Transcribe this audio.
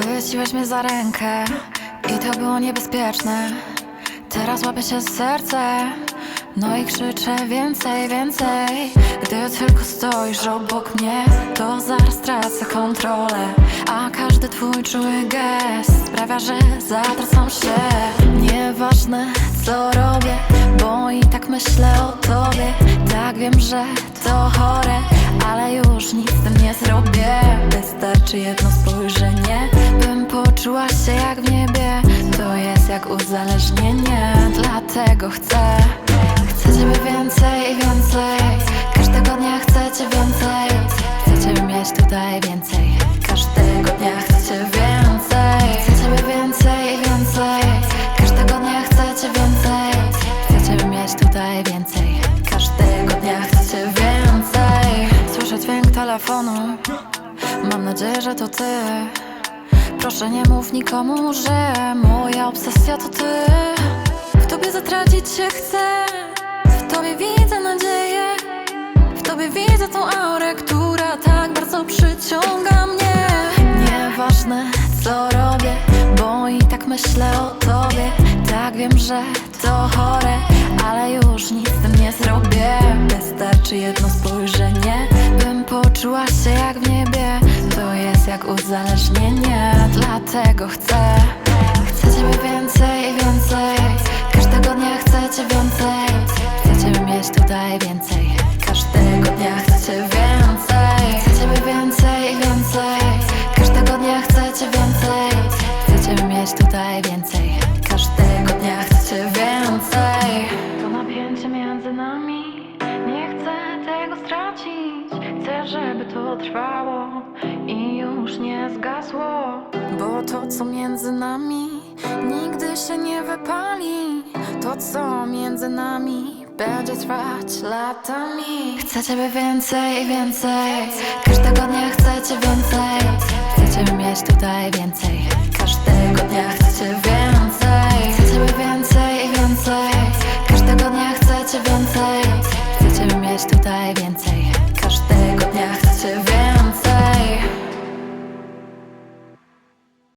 Chwyciłeś mnie za rękę i to było niebezpieczne. Teraz łapię się serce, no i krzyczę więcej, więcej. Gdy tylko stoisz obok mnie, to zaraz tracę kontrolę. A każdy twój czuły gest sprawia, że zatracam się. Nieważne co robię, bo i tak myślę o tobie. Tak wiem, że to chore, ale już nic z tym nie zrobię. Wystarczy jedno spojrzenie, jak uzależnienie, dlatego chcę. Chcę ciebie więcej i więcej. Każdego dnia chcę cię więcej. Chcę ciebie mieć tutaj więcej. Każdego dnia chcę cię więcej. Chcę ciebie więcej i więcej. Każdego dnia chcę cię więcej. Chcę ciebie mieć tutaj więcej. Każdego dnia chcę cię więcej. Słyszę dźwięk telefonu. Mam nadzieję, że to ty. Proszę nie mów nikomu, że moja obsesja to ty. W tobie zatracić się chcę. W tobie widzę nadzieję. W tobie widzę tą aurę, która tak bardzo przyciąga mnie. Nieważne co robię, bo i tak myślę o tobie. Tak wiem, że to chore, ale już nic z tym nie zrobię. Wystarczy jedno spojrzenie, bym poczuła się jak w niebie. To jest jak uzależnienie, dlatego chcę. Chcę ciebie więcej i więcej. Każdego dnia chcę cię więcej. Chcę ciebie mieć tutaj więcej. Każdego dnia chcę cię więcej. Chcę ciebie więcej i więcej. Każdego dnia chcę cię więcej. Chcę ciebie mieć tutaj więcej. Każdego dnia chcę cię więcej. To napięcie między nami. Nie chcę tego stracić. Chcę, żeby to trwało i już nie zgasło. Bo to, co między nami, nigdy się nie wypali. To, co między nami, będzie trwać latami. Chcę ciebie więcej więcej. Każdego dnia chcę cię więcej. Chcę ciebie mieć tutaj więcej. Każdego dnia chcę cię więcej. Chcę ciebie więcej więcej. Każdego dnia chcę cię więcej. Chcę ciebie mieć tutaj więcej.